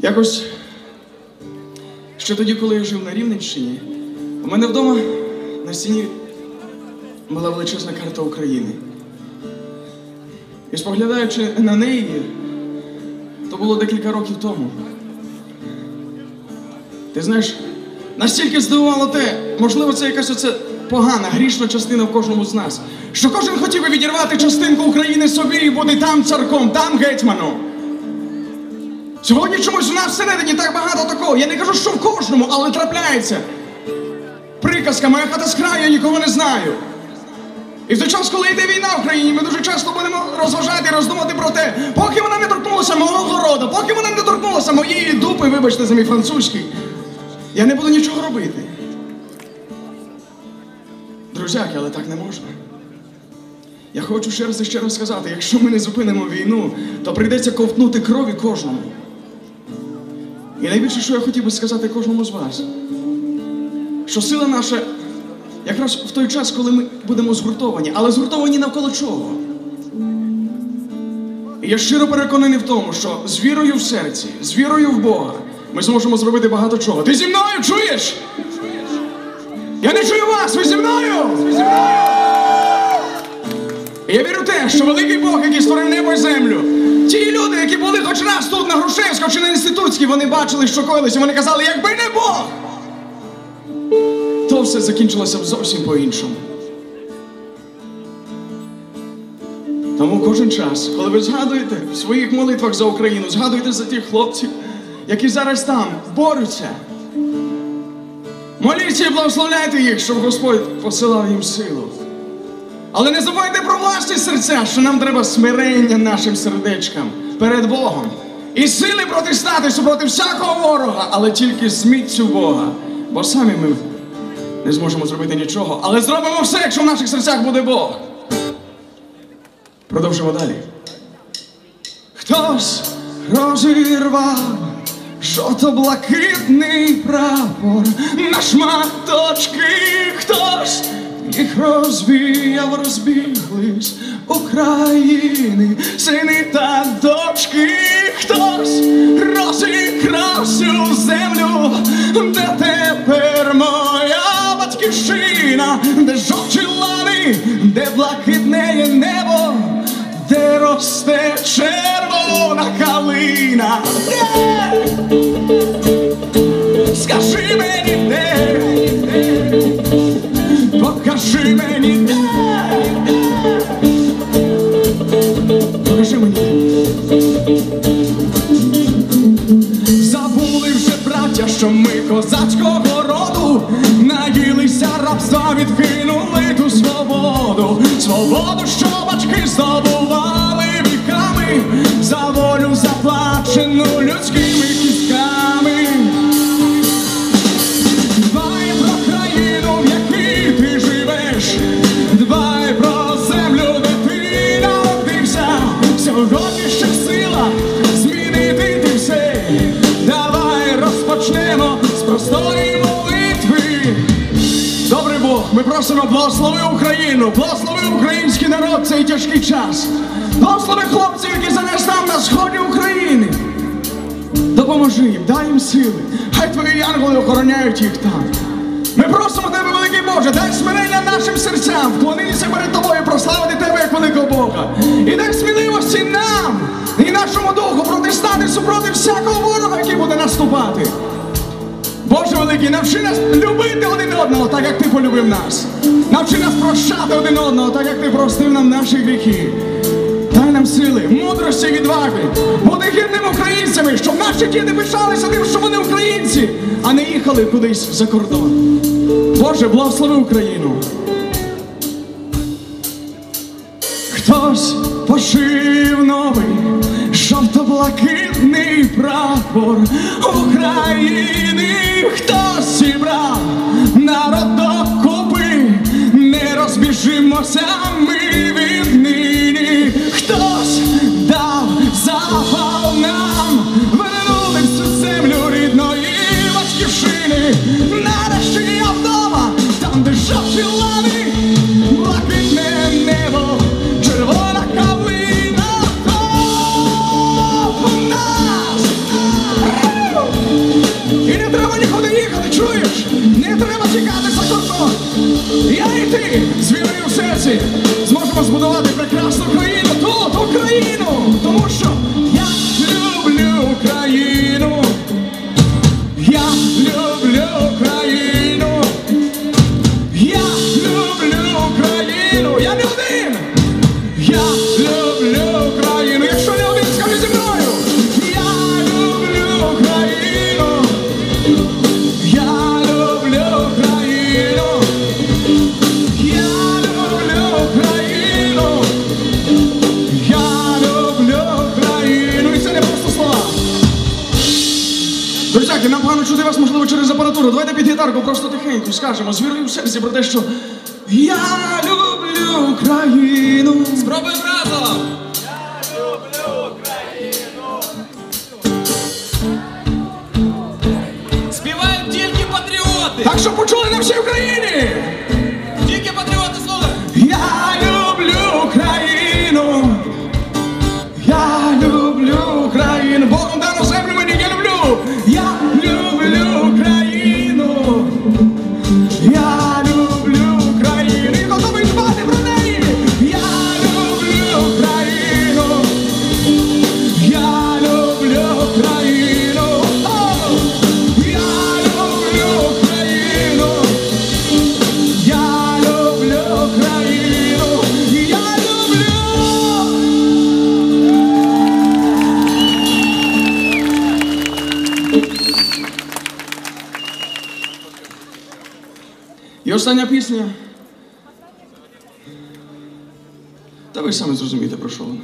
Якось ще тоді, коли я жив на Рівненщині, у мене вдома на стіні була величезна карта України. І споглядаючи на неї, то було декілька років тому. Ти знаєш, настільки здивувало те, можливо, це якась оце погана, грішна частина в кожному з нас, що кожен хотів би відірвати частинку України собі і бути там царком, там гетьманом. Сьогодні чомусь у нас всередині так багато такого. Я не кажу, що в кожному, але трапляється. Приказка, моя хата з краю, я нікого не знаю. І в той час, коли йде війна в країні, ми дуже часто будемо розважати і роздумати про те, поки вона не торкнулася мого городу, поки вона не торкнулася моєї дупи, вибачте за мій французький, я не буду нічого робити. Друзяки, але так не можна. Я хочу ще раз і ще раз сказати, якщо ми не зупинимо війну, то прийдеться ковтнути крові кожному. І найбільше, що я хотів би сказати кожному з вас, що сила наша якраз в той час, коли ми будемо згуртовані, але згуртовані навколо чого? І я щиро переконаний в тому, що з вірою в серці, з вірою в Бога, ми зможемо зробити багато чого. Ти зі мною чуєш? Я не чую вас, ви зі мною! Ви зі мною! І я вірю в те, що великий Бог, який створив небо і землю, ті люди, які були хоч раз тут на Грушевську чи на Інститутській, вони бачили, що коїлося, вони казали, якби не Бог, то все закінчилося б зовсім по-іншому. Тому кожен час, коли ви згадуєте в своїх молитвах за Україну, згадуйте за тих хлопців, які зараз там борються. Моліться і благословляйте їх, щоб Господь посилав їм силу. Але не забувайте про власні серця, що нам треба смирення нашим сердечкам перед Богом. І сили протистати супроти всякого ворога, але тільки з Бога. Бо самі ми не зможемо зробити нічого, але зробимо все, якщо в наших серцях буде Бог. Продовжимо далі. Хтось розірвав жовто-блакитний прапор на шматочки, хтось їх розвіяв, розбіглись України, сини та дочки, хтось розікрав всю землю, де тепер моя батьківщина, де жовті лани, де блакитне небо, де росте червона калина. Скажи мені де, козацького роду наїлися рабства, відкинули ту свободу, свободу, що батьки здобували віками, за волю заплачену людськими кістками. Просимо благослови Україну, благослови український народ цей тяжкий час. Благослови хлопців, які зараз там на сході України. Допоможи їм, дай їм сили. Хай твої янголи охороняють їх там. Ми просимо тебе, великий Боже, дай смирення нашим серцям, вклонитися перед тобою, прославити тебе як великого Бога. І дай сміливості нам і нашому духу протистати супроти всякого ворога, який буде наступати. Боже великий, навчи нас любити один одного, так як ти полюбив нас. Навчи нас прощати один одного, так як ти простив нам наші гріхи. Дай нам сили, мудрості, відваги, бути гідними українцями, щоб наші діти пишалися тим, що вони українці, а не їхали кудись за кордон. Боже, благослови Україну. Хтось пошив новий жовто-блакитний прапор України, хтось зібрав? Народ докупи, не розбіжимося Друзяки, нам погано чути вас, можливо, через апаратуру. Давайте під гітарку просто тихенько скажемо. З вірою в серці про те, що я люблю Україну. І остання пісня. Та ви самі зрозумієте, про що вона.